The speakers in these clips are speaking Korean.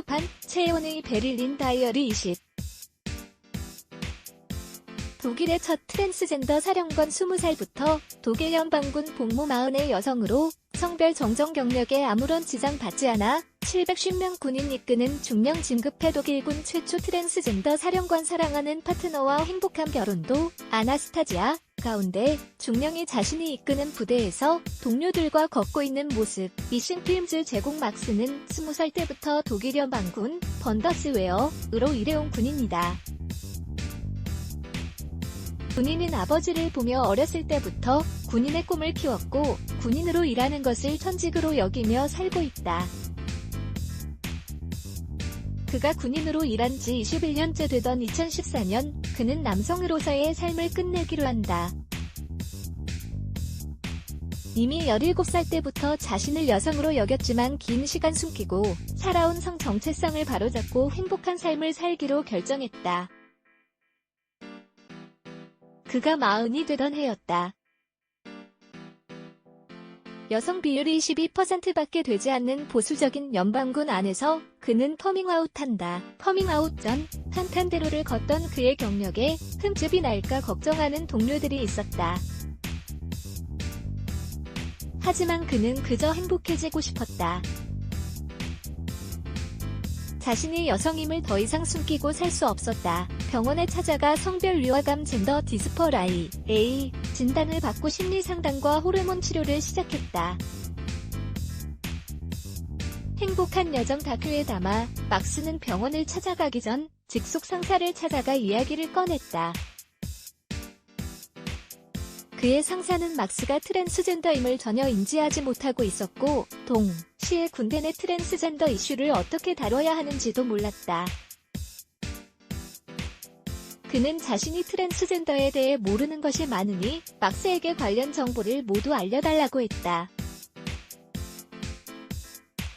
한류판 최예원의 베를린 다이어리 20 독일의 첫 트랜스젠더 사령관 20살부터 독일 연방군 복무 40의 여성으로 성별 정정 경력에 아무런 지장 받지 않아 750명 군인 이끄는 중령 진급해 독일군 최초 트랜스젠더 사령관 사랑하는 파트너와 행복한 결혼도 아나스타지아 가운데 중령이 자신이 이끄는 부대에서 동료들과 걷고 있는 모습 미싱 필름즈 제공 막스는 20살 때부터 독일 연방군 번더스웨어으로 일해온 군인이다. 군인은 아버지를 보며 어렸을 때부터 군인의 꿈을 키웠고 군인으로 일하는 것을 천직으로 여기며 살고 있다. 그가 군인으로 일한 지 21년째 되던 2014년 그는 남성으로서의 삶을 끝내기로 한다. 이미 17살 때부터 자신을 여성으로 여겼지만 긴 시간 숨기고 살아온 성 정체성을 바로잡고 행복한 삶을 살기로 결정했다. 그가 마흔이 되던 해였다. 여성 비율이 12%밖에 되지 않는 보수적인 연방군 안에서 그는 커밍아웃한다. 커밍아웃 전 탄탄대로를 걷던 그의 경력에 흠집이 날까 걱정하는 동료들이 있었다. 하지만 그는 그저 행복해지고 싶었다. 자신이 여성임을 더 이상 숨기고 살 수 없었다. 병원에 찾아가 성별 위화감 젠더 디스퍼라이 A 진단을 받고 심리 상담과 호르몬 치료를 시작했다. 행복한 여정 다큐에 담아 막스는 병원을 찾아가기 전 직속 상사를 찾아가 이야기를 꺼냈다. 그의 상사는 막스가 트랜스젠더임을 전혀 인지하지 못하고 있었고 동시에 군대 내 트랜스젠더 이슈를 어떻게 다뤄야 하는지도 몰랐다. 그는 자신이 트랜스젠더에 대해 모르는 것이 많으니 막스에게 관련 정보를 모두 알려달라고 했다.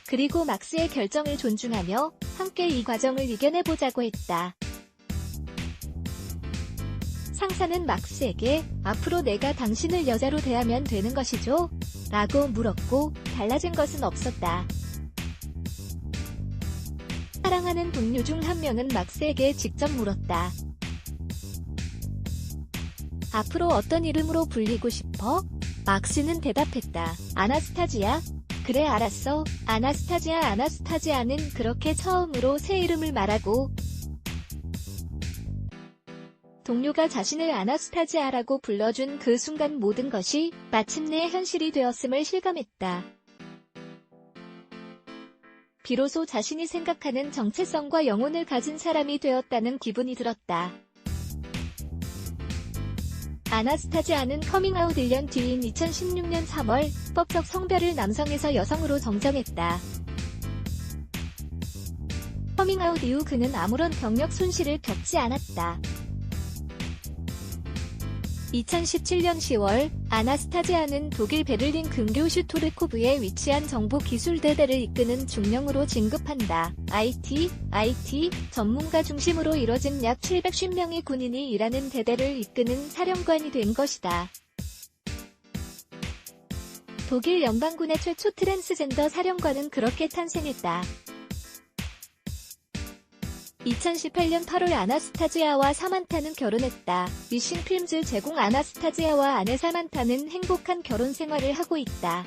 그리고 막스의 결정을 존중하며 함께 이 과정을 이겨내보자고 했다. 상사는 막스에게 앞으로 내가 당신을 여자로 대하면 되는 것이죠? 라고 물었고 달라진 것은 없었다. 사랑하는 동료 중 한 명은 막스에게 직접 물었다. 앞으로 어떤 이름으로 불리고 싶어? 막스는 대답했다. 아나스타지아? 그래 알았어. 아나스타지아 아나스타지아는 그렇게 처음으로 새 이름을 말하고 동료가 자신을 아나스타지아라고 불러준 그 순간 모든 것이 마침내 현실이 되었음을 실감했다. 비로소 자신이 생각하는 정체성과 영혼을 가진 사람이 되었다는 기분이 들었다. 아나스타지아는 커밍아웃 1년 뒤인 2016년 3월 법적 성별을 남성에서 여성으로 정정했다. 커밍아웃 이후 그는 아무런 경력 손실을 겪지 않았다. 2017년 10월 아나스타지아는 독일 베를린 근교 슈토르코브에 위치한 정보기술대대를 이끄는 중령으로 진급한다. IT, IT 전문가 중심으로 이뤄진 약 750명의 군인이 일하는 대대를 이끄는 사령관이 된 것이다. 독일 연방군의 최초 트랜스젠더 사령관은 그렇게 탄생했다. 2018년 8월 아나스타지아와 사만타는 결혼했다. 미싱 필름즈 제공 아나스타지아와 아내 사만타는 행복한 결혼 생활을 하고 있다.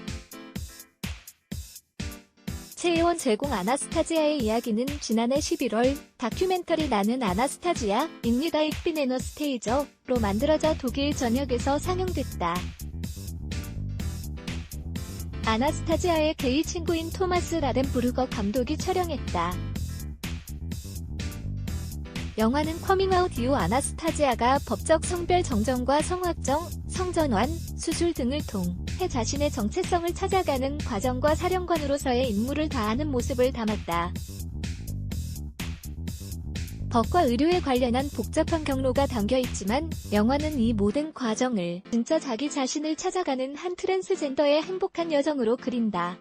최혜원 제공 아나스타지아의 이야기는 지난해 11월 다큐멘터리 나는 아나스타지아 입니다 익비네너 스테이저로 만들어져 독일 전역에서 상영됐다. 아나스타지아의 게이 친구인 토마스 라덴부르거 감독이 촬영했다. 영화는 커밍아웃 이후 아나스타지아가 법적 성별 정정과 성확정, 성전환, 수술 등을 통해 자신의 정체성을 찾아가는 과정과 사령관으로서의 임무를 다하는 모습을 담았다. 법과 의료에 관련한 복잡한 경로가 담겨 있지만 영화는 이 모든 과정을 진짜 자기 자신을 찾아가는 한 트랜스젠더의 행복한 여정으로 그린다.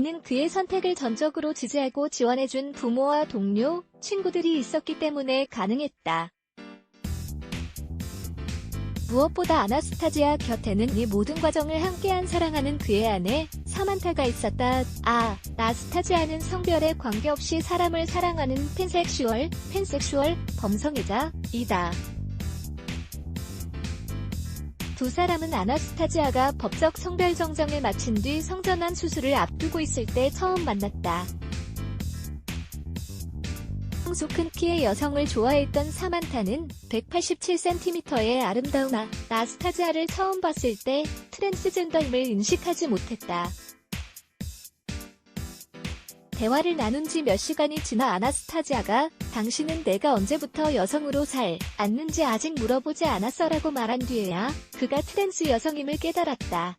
는 그의 선택을 전적으로 지지하고 지원해준 부모와 동료, 친구들이 있었기 때문에 가능했다. 무엇보다 아나스타지아 곁에는 이 모든 과정을 함께한 사랑하는 그의 아내, 사만타가 있었다. 아, 나스타지아는 성별에 관계없이 사람을 사랑하는 팬섹슈얼, 팬섹슈얼, 범성애자, 이다. 두 사람은 아나스타지아가 법적 성별 정정을 마친 뒤 성전환 수술을 앞두고 있을 때 처음 만났다. 평소 큰 키의 여성을 좋아했던 사만타는 187cm의 아름다운 아, 나스타지아를 처음 봤을 때 트랜스젠더임을 인식하지 못했다. 대화를 나눈 지 몇 시간이 지나 아나스타지아가 당신은 내가 언제부터 여성으로 살, 않는지 아직 물어보지 않았어 라고 말한 뒤에야 그가 트랜스 여성임을 깨달았다.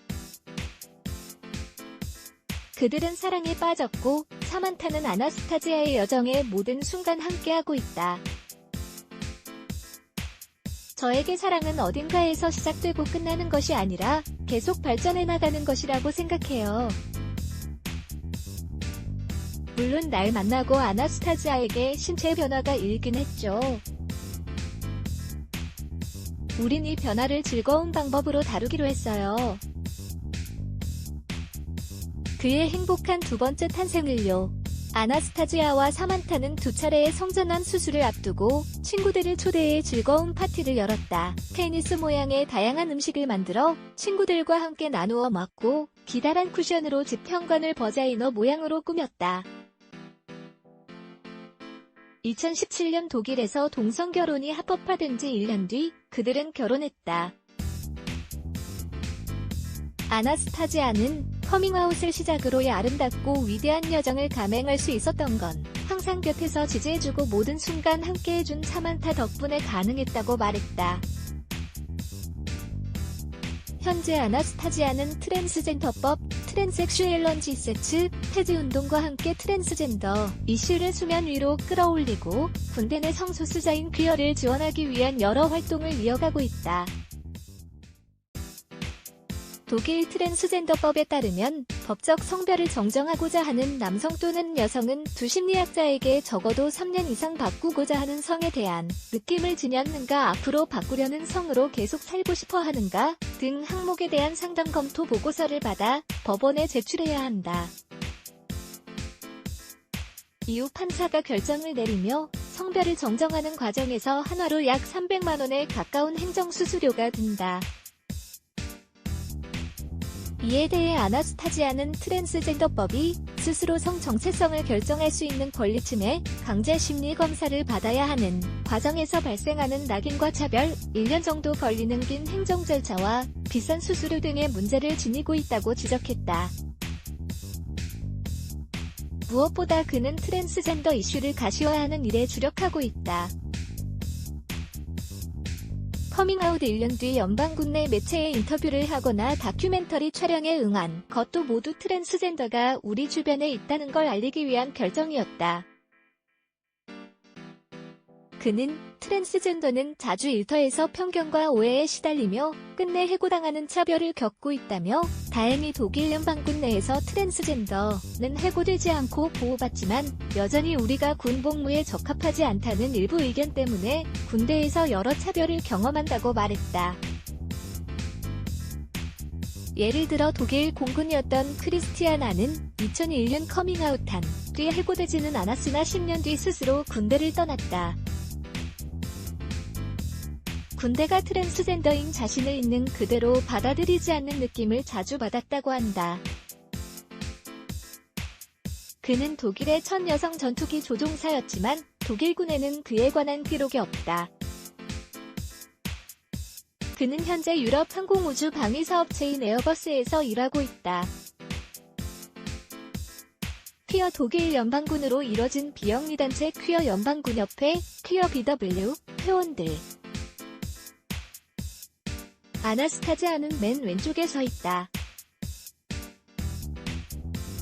그들은 사랑에 빠졌고 사만타는 아나스타지아의 여정의 모든 순간 함께하고 있다. 저에게 사랑은 어딘가에서 시작되고 끝나는 것이 아니라 계속 발전해 나가는 것이라고 생각해요. 물론 날 만나고 아나스타지아에게 신체 변화가 일긴 했죠. 우린 이 변화를 즐거운 방법으로 다루기로 했어요. 그의 행복한 두 번째 탄생을요. 아나스타지아와 사만타는 두 차례의 성전환 수술을 앞두고 친구들을 초대해 즐거운 파티를 열었다. 테니스 모양의 다양한 음식을 만들어 친구들과 함께 나누어 먹고 기다란 쿠션으로 집 현관을 버자이너 모양으로 꾸몄다. 2017년 독일에서 동성 결혼이 합법화된 지 1년 뒤 그들은 결혼했다. 아나스타지아는 커밍아웃을 시작으로의 아름답고 위대한 여정을 감행할 수 있었던 건 항상 곁에서 지지해주고 모든 순간 함께해준 사만타 덕분에 가능했다고 말했다. 현재 아나스타지아는 트랜스젠더법, 트랜섹슈얼런지 세츠, 테즈 운동과 함께 트랜스젠더 이슈를 수면 위로 끌어올리고 군대 내 성소수자인 퀴어를 지원하기 위한 여러 활동을 이어가고 있다. 독일 트랜스젠더법에 따르면 법적 성별을 정정하고자 하는 남성 또는 여성은 두 심리학자에게 적어도 3년 이상 바꾸고자 하는 성에 대한 느낌을 지녔는가 앞으로 바꾸려는 성으로 계속 살고 싶어 하는가 등 항목에 대한 상담 검토 보고서를 받아 법원에 제출해야 한다. 이후 판사가 결정을 내리며 성별을 정정하는 과정에서 한화로 약 300만원에 가까운 행정수수료가 든다. 이에 대해 아나스타지아는 트랜스젠더법이 스스로 성 정체성을 결정할 수 있는 권리침해 강제 심리 검사를 받아야 하는 과정에서 발생하는 낙인과 차별, 1년 정도 걸리는 긴 행정 절차와 비싼 수수료 등의 문제를 지니고 있다고 지적했다. 무엇보다 그는 트랜스젠더 이슈를 가시화하는 일에 주력하고 있다. 커밍아웃 1년 뒤 연방군 내 매체에 인터뷰를 하거나 다큐멘터리 촬영에 응한 것도 모두 트랜스젠더가 우리 주변에 있다는 걸 알리기 위한 결정이었다. 그는 트랜스젠더는 자주 일터에서 편견과 오해에 시달리며 끝내 해고당하는 차별을 겪고 있다며 다행히 독일 연방군 내에서 트랜스젠더는 해고되지 않고 보호받지만 여전히 우리가 군 복무에 적합하지 않다는 일부 의견 때문에 군대에서 여러 차별을 경험한다고 말했다. 예를 들어 독일 공군이었던 크리스티아나는 2001년 커밍아웃한 뒤 해고되지는 않았으나 10년 뒤 스스로 군대를 떠났다. 군대가 트랜스젠더인 자신을 있는 그대로 받아들이지 않는 느낌을 자주 받았다고 한다. 그는 독일의 첫 여성 전투기 조종사였지만 독일군에는 그에 관한 기록이 없다. 그는 현재 유럽 항공우주 방위사업체인 에어버스에서 일하고 있다. 퀴어 독일 연방군으로 이뤄진 비영리단체 퀴어 연방군협회, 퀴어 BW, 회원들 아나스타지아는 맨 왼쪽에 서 있다.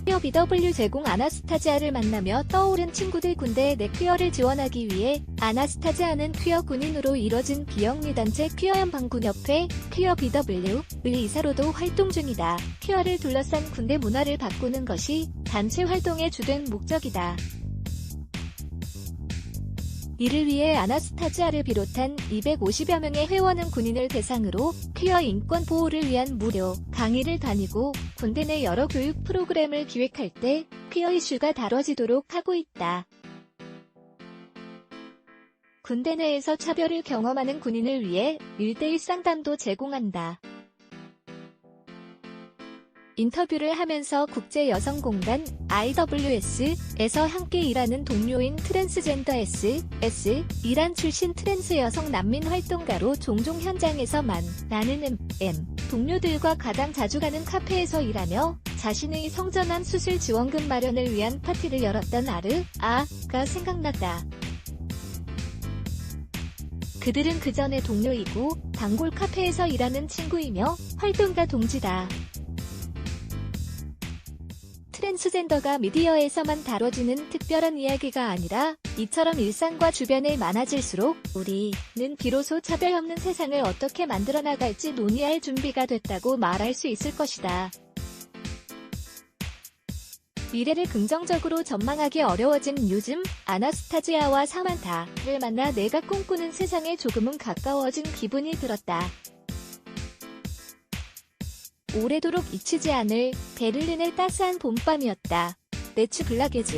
퀴어 BW 제공 아나스타지아를 만나며 떠오른 친구들 군대 내 퀴어를 지원하기 위해 아나스타지아는 퀴어 군인으로 이뤄진 비영리단체 퀴어 연방군협회 퀴어 BW의 이사로도 활동 중이다. 퀴어를 둘러싼 군대 문화를 바꾸는 것이 단체 활동의 주된 목적이다. 이를 위해 아나스타지아를 비롯한 250여 명의 회원은 군인을 대상으로 퀴어 인권 보호를 위한 무료 강의를 다니고 군대 내 여러 교육 프로그램을 기획할 때 퀴어 이슈가 다뤄지도록 하고 있다. 군대 내에서 차별을 경험하는 군인을 위해 1대1 상담도 제공한다. 인터뷰를 하면서 국제여성공단 IWS에서 함께 일하는 동료인 트랜스젠더 S, S, 이란 출신 트랜스 여성 난민 활동가로 종종 현장에서 만나는 M, M, 동료들과 가장 자주 가는 카페에서 일하며 자신의 성전환 수술 지원금 마련을 위한 파티를 열었던 아르, 아가 생각났다. 그들은 그 전에 동료이고 단골 카페에서 일하는 친구이며 활동가 동지다. 트랜스젠더가 미디어에서만 다뤄지는 특별한 이야기가 아니라 이처럼 일상과 주변에 많아질수록 우리는 비로소 차별 없는 세상을 어떻게 만들어 나갈지 논의할 준비가 됐다고 말할 수 있을 것이다. 미래를 긍정적으로 전망하기 어려워진 요즘 아나스타지아와 사만타를 만나 내가 꿈꾸는 세상에 조금은 가까워진 기분이 들었다. 오래도록 잊히지 않을 베를린의 따스한 봄밤이었다. 네츠 블라게즈